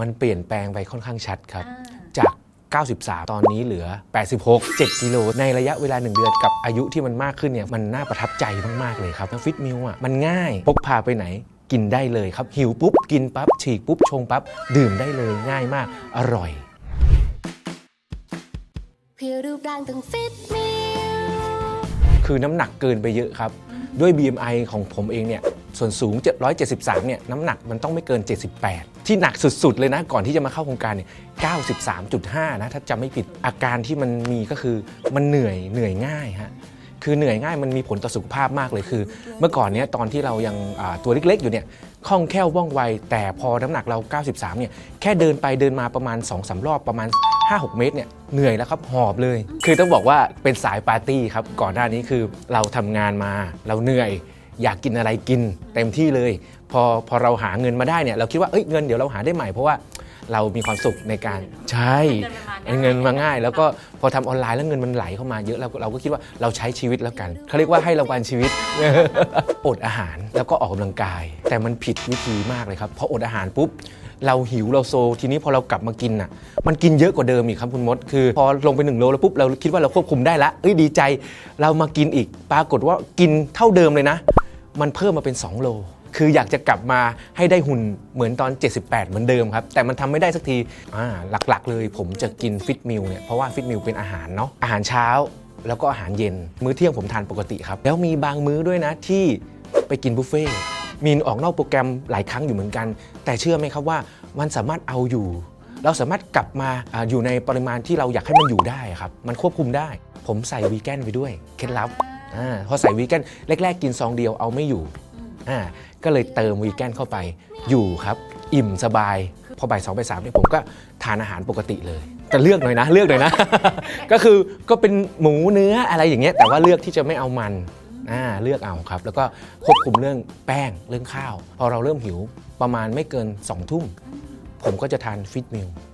มันเปลี่ยนแปลงไปค่อนข้างชัดครับอ่าจาก 93 ตอนนี้เหลือ 86 7 กิโล ในระยะเวลา 1 เดือนกับอายุที่มันมากขึ้นเนี่ยมันน่าประทับใจมากๆเลยครับฟิตมิลอะมันง่ายพกพาไปไหนกินได้เลยครับ หิวปุ๊บ กินปั๊บ ฉีกปุ๊บ ชงปั๊บ ดื่มได้เลยง่ายมาก อร่อย เพื่อรูปร่างต้องฟิตมิลคือน้ำหนักเกินไปเยอะครับ ด้วย BMI ของผมเองเนี่ย ส่วนสูง 773 เนี่ยน้ำหนักมันต้องไม่เกิน 78 ที่หนักสุด ๆ เลยนะ ก่อนที่จะมาเข้าโครงการเนี่ย 93.5 นะ ถ้าจำไม่ผิดอาการที่มันมีก็คือมันเหนื่อยเหนื่อยง่ายฮะคือเหนื่อยง่ายมันมีผลต่อสุขภาพมากเลยคือ เมื่อก่อนเนี้ยตอนที่เรายังตัวเล็กๆ อยู่เนี่ยคล่องแคล่วว่องไว แต่พอน้ำหนักเรา 93 เนี่ยแค่เดินไปเดินมาประมาณ 2-3สรอบประมาณ 5-6 เมตรเนี่ยเหนื่อยแล้วครับหอบเลย คือต้องบอกว่าเป็นสายปาร์ตี้ครับก่อนหน้านี้คือเราทำงานมาเราเหนื่อย อยากกินอะไรกินเต็มที่เลย พอพอเราหาเงินมาได้เนี่ยเราคิดว่าเอ้ยเงินเดี๋ยวเราหาได้ใหม่เพราะว่าเรามีความสุขในการใช่เงินมันมาง่ายเงินมาง่าย แล้วก็พอทำออนไลน์แล้วเงินมันไหลเข้ามาเยอะเราก็เราก็คิดว่าเราใช้ชีวิตแล้วกันเขาเรียกว่าให้รางวัลชีวิตอดอาหารแล้วก็ออกกำลังกาย แต่มันผิดวิธีมากเลยครับพออดอาหารปุ๊บเราหิวเราโซ ทีนี้พอเรากลับมากินอะ มันกินเยอะกว่าเดิมอีกครับคุณมด คือพอลงไป1โลแล้วปุ๊บเราคิดว่าเราควบคุมได้ละเอ้ยดีใจ เรามากินอีก ปรากฏว่ากินเท่าเดิมเลยนะ มันเพิ่มมาเป็น 2 โล คืออยากจะกลับมาให้ได้หุ่นเหมือนตอน 78 เหมือนเดิมครับ แต่มันทำไม่ได้สักทีอ่าหลักๆ เลยผมจะกินฟิตมิลเนี่ย เพราะว่าฟิตมิลเป็นอาหารเนาะ อาหารเช้าแล้วก็อาหารเย็น มื้อเที่ยงผมทานปกติครับ แล้วมีบางมื้อด้วยนะที่ไปกินบุฟเฟ่ต์มีออกนอกโปรแกรมหลายครั้งอยู่เหมือนกัน แต่เชื่อไหมครับว่ามันสามารถเอาอยู่ เราสามารถกลับมาอาอยู่ในปริมาณที่เราอยากให้มันอยู่ได้ครับ มันควบคุมได้ ผมใส่วีแกนไปด้วย เคล็ดลับ อาพอใส่วีแกนแรก ๆ กินซองเดียวเอาไม่อยู่อ่าก็เลยเติมวีแกนเข้าไปอยู่ครับ อิ่มสบาย พอบ่ายสองบ่ายสามเนี่ยผมก็ทานอาหารปกติเลยแต่เลือกหน่อยนะเลือกหน่อยนะ ก็คือก็เป็นหมูเนื้ออะไรอย่างเงี้ยแต่ว่าเลือกที่จะไม่เอามันอ่าเลือกเอาครับ แล้วก็ควบคุมเรื่องแป้งเรื่องข้าว พอเราเริ่มหิวประมาณไม่เกิน2องทุ่มผมก็จะทานฟิตมิลอีก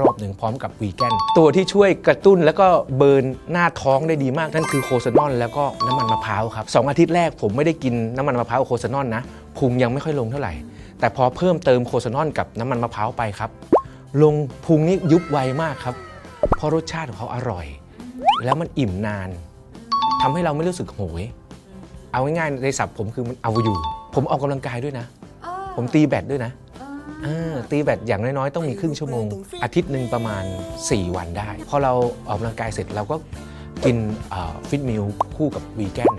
รอบหนึ่งพร้อมกับวีแกนตัวที่ช่วยกระตุ้นแล้วก็เบิร์นหน้าท้องได้ดีมาก นั่นคือโคซานอลแล้วก็น้ำมันมะพร้าวครับสองอาทิตย์แรกผมไม่ได้กินน้ำมันมะพร้าวกับโคซานอลนะพุงยังไม่ค่อยลงเท่าไหร่ แต่พอเพิ่มเติมโคซานอลกับน้ำมันมะพร้าวไปครับ ลงพุงนี่ยุบไวมากครับ เพราะรสชาติของเขาอร่อย แล้วมันอิ่มนานทำให้เราไม่รู้สึกโหย เอาง่ายๆในศัพท์ผมคือมันเอาอยู่ ผมออกกำลังกายด้วยนะ ผมตีแบดด้วยนะเออ ตีแบตอย่างน้อยๆ ต้องมีครึ่งชั่วโมง อาทิตย์หนึ่งประมาณ 4 วันได้ พอเราออกกำลังกายเสร็จเราก็กินฟิตมิลคู่กับวีแกน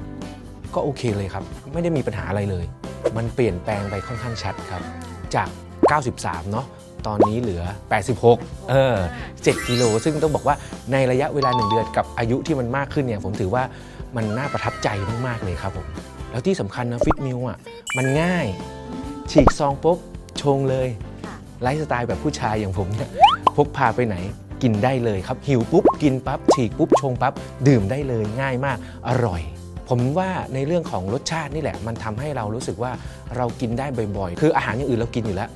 ก็โอเคเลยครับ ไม่ได้มีปัญหาอะไรเลย มันเปลี่ยนแปลงไปค่อนข้างชัดครับ จาก 93 เนาะตอนนี้เหลือ 86 เออ 7 กิโล ซึ่งต้องบอกว่าในระยะเวลา 1 เดือนกับอายุที่มันมากขึ้นเนี่ย ผมถือว่ามันน่าประทับใจมาก ๆ เลยครับผม แล้วที่สำคัญนะฟิตมิลอะ มันง่าย ฉีกซองปุ๊บ ชงเลยค่ะไลฟ์สไตล์แบบผู้ชายอย่างผมเนี่ยพกพาไปไหนกินได้เลยครับ หิวปุ๊บ กินปั๊บ ฉีกปุ๊บ ชงปั๊บ ดื่มได้เลยง่ายมาก อร่อย ผมว่าในเรื่องของรสชาตินี่แหละ มันทำให้เรารู้สึกว่าเรากินได้บ่อยๆ คืออาหารอย่างอื่นเรากินอยู่แล้ว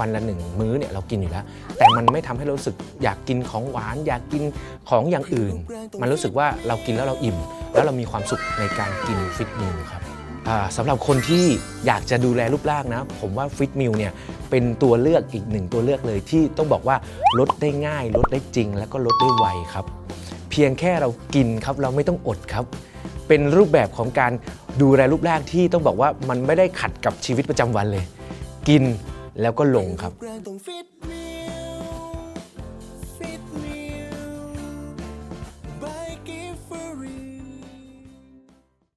วันละหนึ่งมื้อเนี่ยเรากินอยู่แล้ว แต่มันไม่ทำให้เรารู้สึกอยากกินของหวาน อยากกินของอย่างอื่น มันรู้สึกว่าเรากินแล้วเราอิ่ม แล้วเรามีความสุขในการกินฟิตมิลครับอ่า สำหรับคนที่อยากจะดูแลรูปร่างนะ ผมว่าฟิตมิลเนี่ยเป็นตัวเลือกอีกหนึ่งตัวเลือกเลยที่ต้องบอกว่าลดได้ง่าย ลดได้จริง แล้วก็ลดได้ไวครับ เพียงแค่เรากินครับเราไม่ต้องอดครับ เป็นรูปแบบของการดูแลรูปร่างที่ต้องบอกว่ามันไม่ได้ขัดกับชีวิตประจำวันเลย กินแล้วก็ลงครับ